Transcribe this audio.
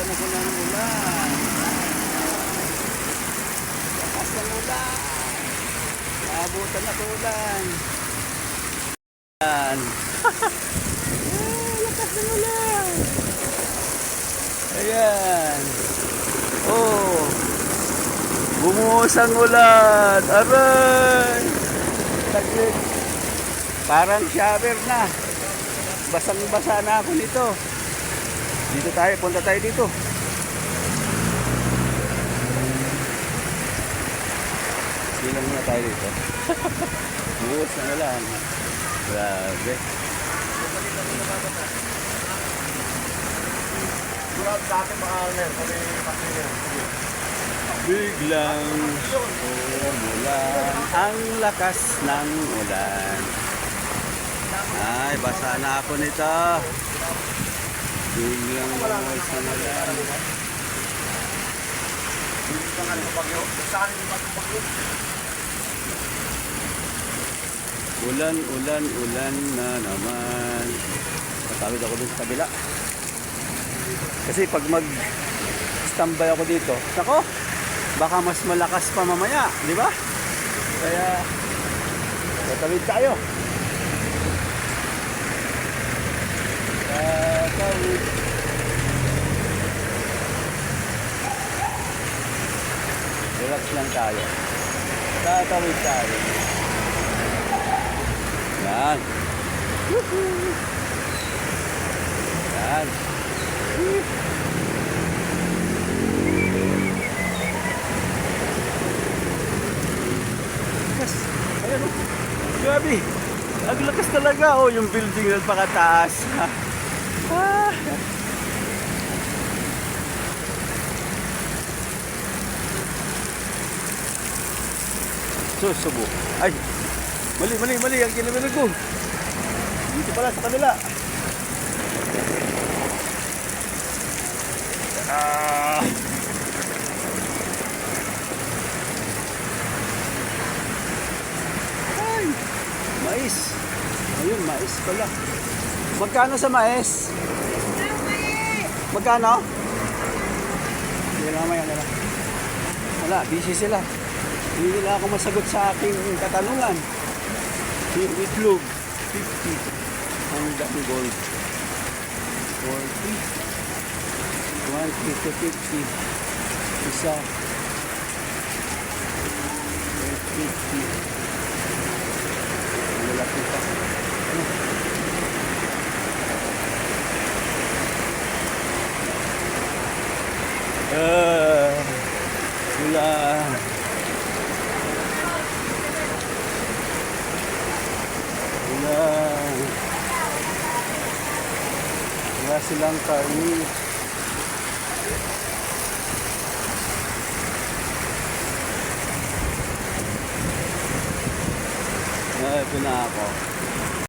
Naabutan ako ng ulan. Lakas ng ulan. Naabutan ako ulan. Ulan. Ah, lakas ng ulan. Ayan. Oh. Bumuhos ang ulan. Aray. Taglit. Parang shower na. Basang-basa na ako nito. Dito tayo, punta tayo dito. Silang muna tayo dito. Buhos na lang. Grabe. Murag sa akin mga kami pasinin. Biglang umulan ang lakas ng ulan. Ay, basa na ako nito. Biglang umulan sa ulan. Hindi pa nga ng bagyo. Saan pa ng bagyo? Ulan, ulan, ulan na naman. Patawid ako dun sa kabila. Kasi pag mag-standby ako dito, nako, baka mas malakas pa mamaya, di ba? Kaya, tatawid tayo. Relax lang tayo. Tatawid tayo. Yan. Yan. Lakas. Ayan oh. Grabe. Ang lakas talaga oh, yung building na pakataas. ah. Susubo. Ay, Mali, mali, mali. Ang kinaminig ko. Dito pala sa kanila. Ah. Ay, mais. Ayun, mais pala. Magkano sa mais? Magkano? Hindi lang lang. Wala, busy sila. Hindi nila ako masagot sa aking katanungan. Yung itlog, 50. Hanggang gold, 40. 1 to 50. Isa. 50. Ang lalaki pa. Ano? Ah, ulan. Ulan. Wala silang karni. Ah, ito na ako.